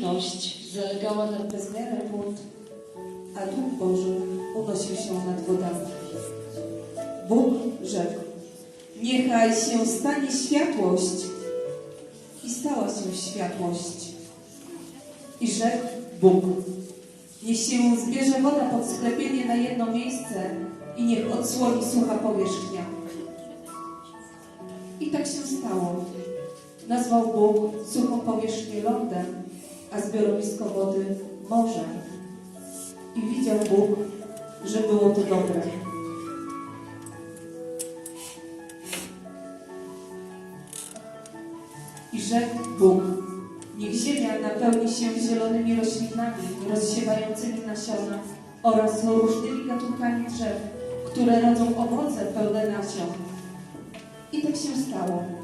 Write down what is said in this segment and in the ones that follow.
ciemność zalegała nad bezmiarem wód, a Duch Boży unosił się nad wodami. Bóg rzekł, niechaj się stanie światłość. I stała się światłość. I rzekł Bóg, niech się zbierze woda pod sklepienie na jedno miejsce i niech odsłoni sucha powierzchnia. I tak się stało. Nazwał Bóg suchą powierzchnię lądem, a zbiorowisko wody morzem. I widział Bóg, że było to dobre. I rzekł Bóg, niech ziemia napełni się zielonymi roślinami rozsiewającymi nasiona oraz różnymi gatunkami drzew, które rodzą owoce pełne nasion. I tak się stało.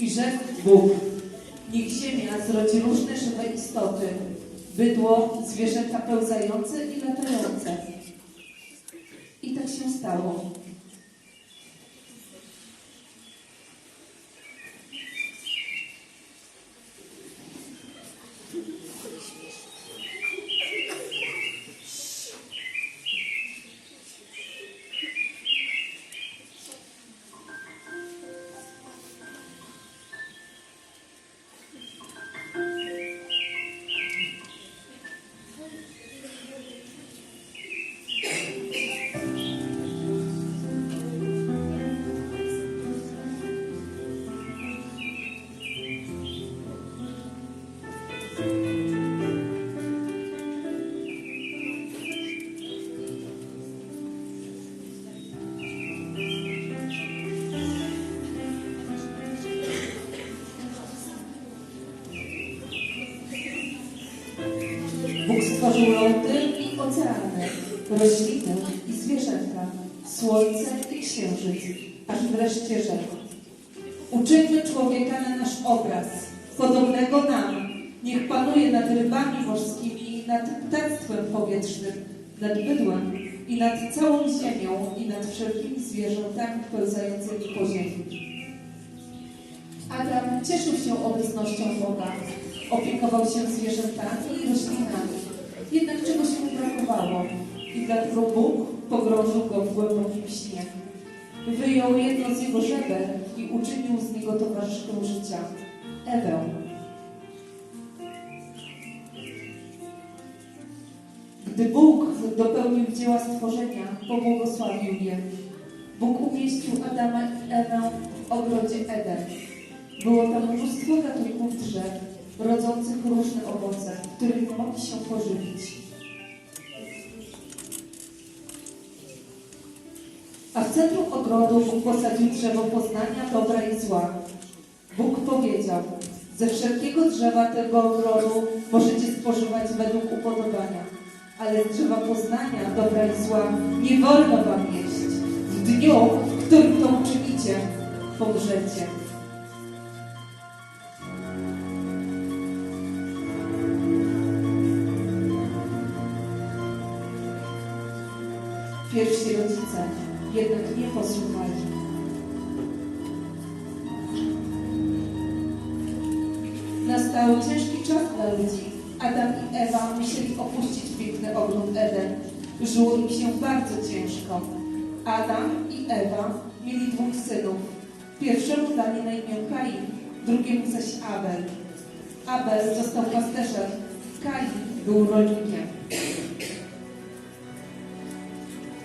I rzekł Bóg, niech ziemia zrodzi różne żywe istoty, bydło, zwierzęta pełzające i latające. I tak się stało. Lądy i oceany, rośliny i zwierzęta, słońce i księżyc, aż wreszcie rzekł. Uczyńmy człowieka na nasz obraz, podobnego nam. Niech panuje nad rybami morskimi, nad ptactwem powietrznym, nad bydłem i nad całą ziemią i nad wszelkimi zwierzętami pełzającymi po ziemi. Adam cieszył się obecnością Boga, opiekował się zwierzętami i roślinami, jednak czegoś mu brakowało i dlatego Bóg pogrążył go w głębokim śnie. Wyjął jedno z jego żeber i uczynił z niego towarzyszkę życia, Ewę. Gdy Bóg dopełnił dzieła stworzenia, pobłogosławił je. Bóg umieścił Adama i Ewę w ogrodzie Eden. Było tam mnóstwo gatunków drzew, rodzących różne owoce, którymi mogli się pożywić. A w centrum ogrodu Bóg posadził drzewo poznania dobra i zła. Bóg powiedział, ze wszelkiego drzewa tego ogrodu możecie spożywać według upodobania, ale drzewa poznania dobra i zła nie wolno wam jeść. W dniu, w którym to uczynicie, pomrzecie. Nastał ciężki czas dla ludzi. Adam i Ewa musieli opuścić piękny ogród Eden. Żyło im się bardzo ciężko. Adam i Ewa mieli dwóch synów. Pierwszemu dali na imię Kain, drugiemu zaś Abel. Abel został pasterzem, Kain był rolnikiem.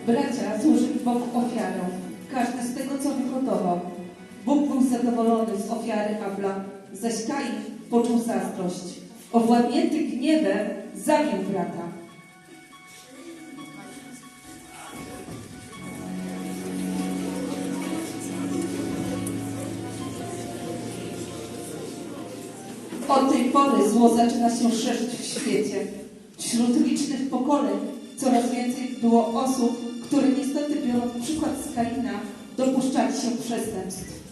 Bracia złożyli Bogu ofiarę, każdy z tego, co wyhodował. Bóg był zadowolony z ofiary Abla, zaś Kain poczuł zazdrość. Owładnięty gniewem zabił brata. Od tej pory zło zaczyna się szerzyć w świecie. Wśród licznych pokoleń coraz więcej było osób, które niestety biorąc przykład z Kaina, dopuszczali się przestępstw.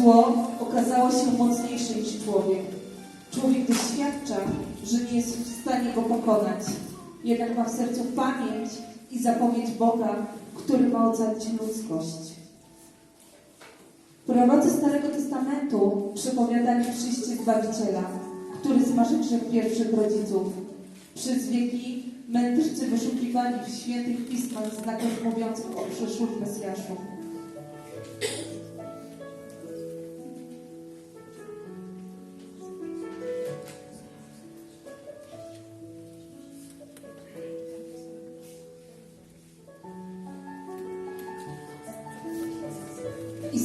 Zło okazało się mocniejsze niż człowiek. Człowiek doświadcza, że nie jest w stanie go pokonać. Jednak ma w sercu pamięć i zapowiedź Boga, który ma ocalić ludzkość. Prorocy Starego Testamentu przepowiadali przyjście Zbawiciela, który zmarzy grzech pierwszych rodziców. Przez wieki mędrcy wyszukiwali w świętych pismach znaków mówiących o przyszłym Mesjaszu.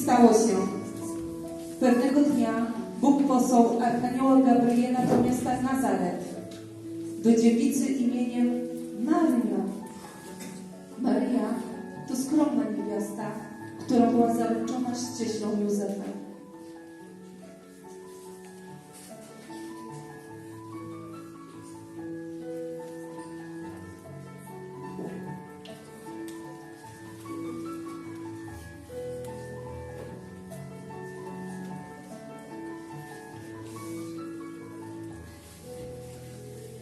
Stało się. Pewnego dnia Bóg posłał Archanioła Gabriela do miasta Nazaret, do dziewicy imieniem Maryja. Maryja to skromna niewiasta, która była zaręczona z cieślą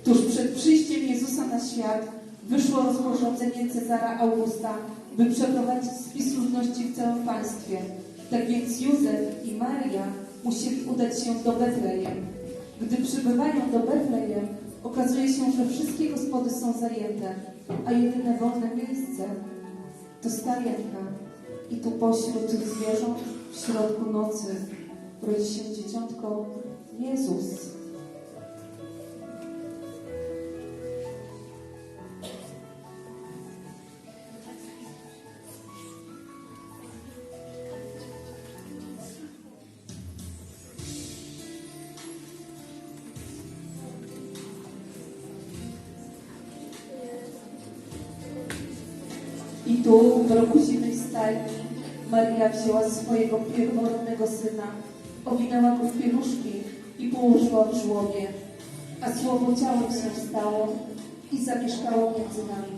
Tuż przed przyjściem Jezusa na świat wyszło rozporządzenie Cezara Augusta, by przeprowadzić spis ludności w całym państwie. Tak więc Józef i Maria musieli udać się do Betlejem. Gdy przybywają do Betlejem, okazuje się, że wszystkie gospody są zajęte, a jedyne wolne miejsce to stajenka. I tu pośród tych zwierząt, w środku nocy, rodzi się dzieciątko Jezus. Tu, w roku zimnej stajni, Maria wzięła swojego pierworodnego syna, owinęła go w pieluszki i położyła w żłobie, a słowo ciałem się stało i zamieszkało między nami.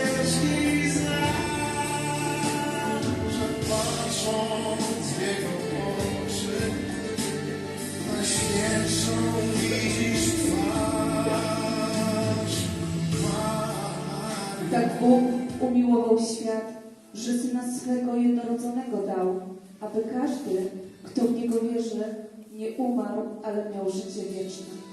Syna swego jednorodzonego dał, aby każdy, kto w Niego wierzy, nie umarł, ale miał życie wieczne.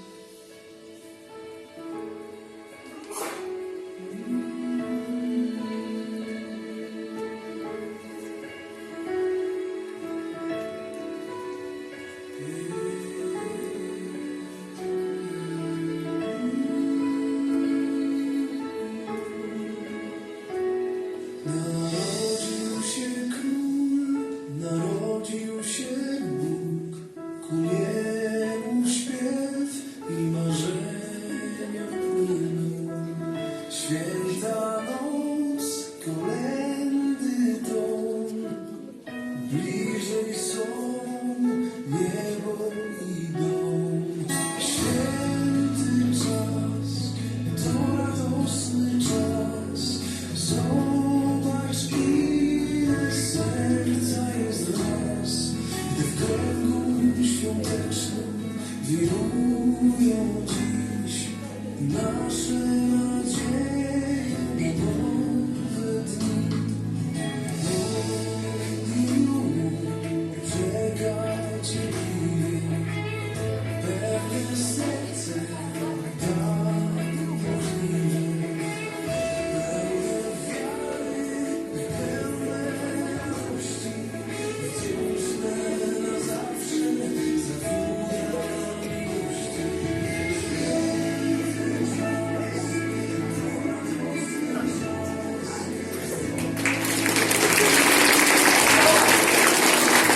Wirują dziś nasze nadzieje.